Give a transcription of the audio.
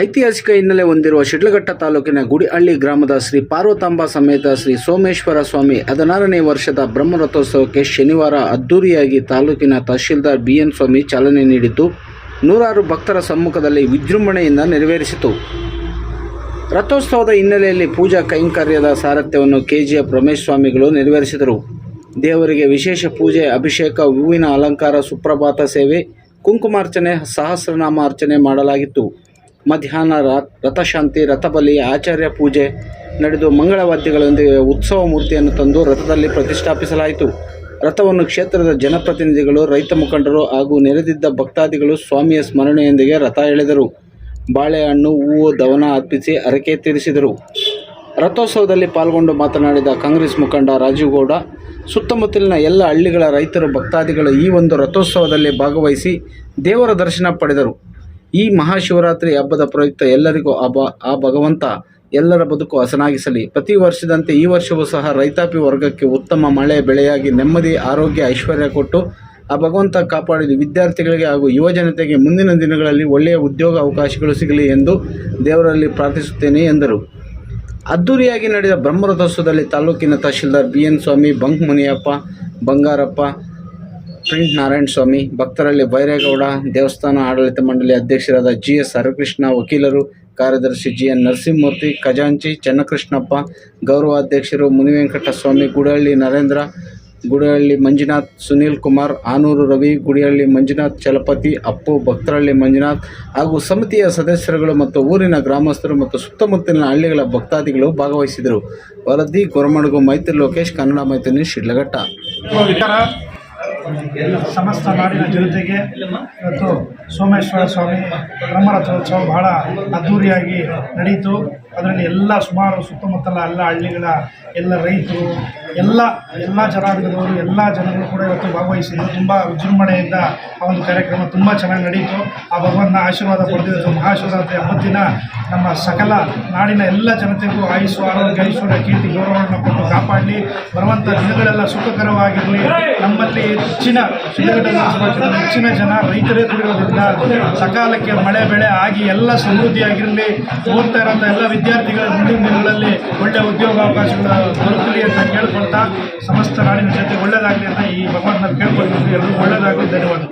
ಐತಿಹಾಸಿಕ ಹಿನ್ನೆಲೆ ಹೊಂದಿರುವ ಶಿಡ್ಲಘಟ್ಟ ತಾಲೂಕಿನ ಗುಡಿಹಳ್ಳಿ ಗ್ರಾಮದ ಶ್ರೀ ಪಾರ್ವತಾಂಬ ಸಮೇತ ಶ್ರೀ ಸೋಮೇಶ್ವರ ಸ್ವಾಮಿ ಹದಿನಾರನೇ ವರ್ಷದ ಬ್ರಹ್ಮರಥೋತ್ಸವಕ್ಕೆ ಶನಿವಾರ ಅದ್ದೂರಿಯಾಗಿ ತಾಲೂಕಿನ ತಹಶೀಲ್ದಾರ್ ಬಿಎನ್ ಸ್ವಾಮಿ ಚಾಲನೆ ನೀಡಿದ್ದು, ನೂರಾರು ಭಕ್ತರ ಸಮ್ಮುಖದಲ್ಲಿ ವಿಜೃಂಭಣೆಯಿಂದ ನೆರವೇರಿಸಿತು. ರಥೋತ್ಸವದ ಹಿನ್ನೆಲೆಯಲ್ಲಿ ಪೂಜಾ ಕೈಂಕರ್ಯದ ಸಾರಥ್ಯವನ್ನು ಕೆಜಿಎಫ್ ರಮೇಶ್ ಸ್ವಾಮಿಗಳು ನೆರವೇರಿಸಿದರು. ದೇವರಿಗೆ ವಿಶೇಷ ಪೂಜೆ, ಅಭಿಷೇಕ, ಹೂವಿನ ಅಲಂಕಾರ, ಸುಪ್ರಭಾತ ಸೇವೆ, ಕುಂಕುಮಾರ್ಚನೆ, ಸಹಸ್ರನಾಮ ಅರ್ಚನೆ ಮಾಡಲಾಗಿತ್ತು. ಮಧ್ಯಾಹ್ನ ರಥಶಾಂತಿ, ರಥಬಲಿ, ಆಚಾರ್ಯ ಪೂಜೆ ನಡೆದು ಮಂಗಳವಾದ್ಯಗಳೊಂದಿಗೆ ಉತ್ಸವ ಮೂರ್ತಿಯನ್ನು ತಂದು ರಥದಲ್ಲಿ ಪ್ರತಿಷ್ಠಾಪಿಸಲಾಯಿತು. ರಥವನ್ನು ಕ್ಷೇತ್ರದ ಜನಪ್ರತಿನಿಧಿಗಳು, ರೈತ ಮುಖಂಡರು ಹಾಗೂ ನೆರೆದಿದ್ದ ಭಕ್ತಾದಿಗಳು ಸ್ವಾಮಿಯ ಸ್ಮರಣೆಯೊಂದಿಗೆ ರಥ ಎಳೆದರು. ಬಾಳೆಹಣ್ಣು, ಹೂವು, ದವನ ಅರ್ಪಿಸಿ ಅರಕೆ ತೀರಿಸಿದರು. ರಥೋತ್ಸವದಲ್ಲಿ ಪಾಲ್ಗೊಂಡು ಮಾತನಾಡಿದ ಕಾಂಗ್ರೆಸ್ ಮುಖಂಡ ರಾಜೀವ್ ಗೌಡ, ಸುತ್ತಮುತ್ತಲಿನ ಎಲ್ಲ ಹಳ್ಳಿಗಳ ರೈತರು ಭಕ್ತಾದಿಗಳು ಈ ಒಂದು ರಥೋತ್ಸವದಲ್ಲಿ ಭಾಗವಹಿಸಿ ದೇವರ ದರ್ಶನ ಪಡೆದರು. ಈ ಮಹಾಶಿವರಾತ್ರಿ ಹಬ್ಬದ ಪ್ರಯುಕ್ತ ಎಲ್ಲರಿಗೂ ಆ ಬ, ಆ ಭಗವಂತ ಎಲ್ಲರ ಬದುಕು ಹಸನಾಗಿಸಲಿ. ಪ್ರತಿ ವರ್ಷದಂತೆ ಈ ವರ್ಷವೂ ಸಹ ರೈತಾಪಿ ವರ್ಗಕ್ಕೆ ಉತ್ತಮ ಮಳೆ, ಬೆಳೆಯಾಗಿ ನೆಮ್ಮದಿ, ಆರೋಗ್ಯ, ಐಶ್ವರ್ಯ ಕೊಟ್ಟು ಆ ಭಗವಂತ ಕಾಪಾಡಲಿ. ವಿದ್ಯಾರ್ಥಿಗಳಿಗೆ ಹಾಗೂ ಯುವಜನತೆಗೆ ಮುಂದಿನ ದಿನಗಳಲ್ಲಿ ಒಳ್ಳೆಯ ಉದ್ಯೋಗ ಅವಕಾಶಗಳು ಸಿಗಲಿ ಎಂದು ದೇವರಲ್ಲಿ ಪ್ರಾರ್ಥಿಸುತ್ತೇನೆ ಎಂದರು. ಅದ್ದೂರಿಯಾಗಿ ನಡೆದ ಬ್ರಹ್ಮರಥೋತ್ಸವದಲ್ಲಿ ತಾಲೂಕಿನ tahsildar B N Swamy, bunk Muniyappa, Bangarappa print Narayana Swamy, ಭಕ್ತರಲ್ಲಿ ಬೈರೇಗೌಡ, ದೇವಸ್ಥಾನ ಆಡಳಿತ ಮಂಡಳಿ ಅಧ್ಯಕ್ಷರಾದ ಜಿ ಎಸ್ ಹರಕೃಷ್ಣ, ವಕೀಲರು, ಕಾರ್ಯದರ್ಶಿ ಜಿ ಎನ್ ನರಸಿಂಹಮೂರ್ತಿ, ಖಜಾಂಚಿ ಚನ್ನಕೃಷ್ಣಪ್ಪ ಗೌರವಾಧ್ಯಕ್ಷರು ಮುನಿವೆಂಕಟಸ್ವಾಮಿ, ಗುಡಹಳ್ಳಿ ನರೇಂದ್ರ, ಗುಡಹಳ್ಳಿ ಮಂಜುನಾಥ್, ಸುನೀಲ್ ಕುಮಾರ್, ಆನೂರು ರವಿ, ಗುಡಿಹಳ್ಳಿ ಮಂಜುನಾಥ್, ಚಲಪತಿ, ಅಪ್ಪು ಭಕ್ತರಳ್ಳಿ ಮಂಜುನಾಥ್ ಹಾಗೂ ಸಮಿತಿಯ ಸದಸ್ಯರುಗಳು ಮತ್ತು ಊರಿನ ಗ್ರಾಮಸ್ಥರು ಮತ್ತು ಸುತ್ತಮುತ್ತಲಿನ ಹಳ್ಳಿಗಳ ಭಕ್ತಾದಿಗಳು ಭಾಗವಹಿಸಿದರು. ವರದಿ ಗೊರಮಡಗು ಮೈತ್ರಿ ಲೋಕೇಶ್, ಕನ್ನಡ ಮೈತ್ರಿ ಶಿಡ್ಲಘಟ್ಟ. ಸಮಸ್ತ ನಾಡಿನ ಜನತೆಗೆ ಇವತ್ತು ಸೋಮೇಶ್ವರ ಸ್ವಾಮಿ ಬ್ರಹ್ಮರಥೋತ್ಸವ ಬಹಳ ಅದ್ಧೂರಿಯಾಗಿ ನಡೀತು. ಅದರಲ್ಲಿ ಎಲ್ಲ ಸುಮಾರು ಸುತ್ತಮುತ್ತಲ ಎಲ್ಲ ಹಳ್ಳಿಗಳ ಎಲ್ಲ ರೈತರು ಎಲ್ಲ ಎಲ್ಲ ಜನಾಂಗದವರು ಎಲ್ಲ ಜನಗಳು ಕೂಡ ಇವತ್ತು ಭಾಗವಹಿಸಿದ್ರು. ತುಂಬ ವಿಜೃಂಭಣೆಯಿಂದ ಆ ಒಂದು ಕಾರ್ಯಕ್ರಮ ತುಂಬ ಚೆನ್ನಾಗಿ ನಡೆಯಿತು ಆ ಭಗವಂತನ ಆಶೀರ್ವಾದ ಪಡೆದಿದ್ದು ಮಹಾಶಿವರಾತ್ರಿ ಹಬ್ಬದಿನ ನಮ್ಮ ಸಕಲ ನಾಡಿನ ಎಲ್ಲ ಜನತೆಗೂ ಆಯುಷು ಆರೋಗ್ಯ, ಐಶ್ವರ್ಯ, ಕೀರ್ತಿ, ಗೌರವವನ್ನು ಕೊಟ್ಟು ಕಾಪಾಡಲಿ. ಬರುವಂಥ ದಿನಗಳೆಲ್ಲ ಸುಖಕರವಾಗಿರಲಿ. ನಮ್ಮಲ್ಲಿ ಹೆಚ್ಚಿನ ಹೆಚ್ಚಿನ ಜನ, ರೈತರೇ ದುಡಿಯೋದ್ರಿಂದ ಸಕಾಲಕ್ಕೆ ಮಳೆ, ಬೆಳೆ ಆಗಿ ಎಲ್ಲ ಸಮೃದ್ಧಿಯಾಗಿರಲಿ. ಓದ್ತಾ ಇರೋಂಥ ಎಲ್ಲ ವಿದ್ಯಾರ್ಥಿಗಳ ಮುಂದಿನ ದಿನಗಳಲ್ಲಿ ಒಳ್ಳೆಯ ಉದ್ಯೋಗಾವಕಾಶಗಳು ದೊರಕಲಿ ಅಂತ ಕೇಳ್ಕೊಳ್ತಾ ಸಮಸ್ತ ನಾಡಿನ ಜನತೆ ಒಳ್ಳೆಯದಾಗಲಿ ಅಂತ ಈ ಭಗವಂತನ ಕೇಳ್ಕೊಳ್ತೀವಿ ಎಲ್ಲರಿಗೂ ಒಳ್ಳೆಯದಾಗಲಿ ಧನ್ಯವಾದ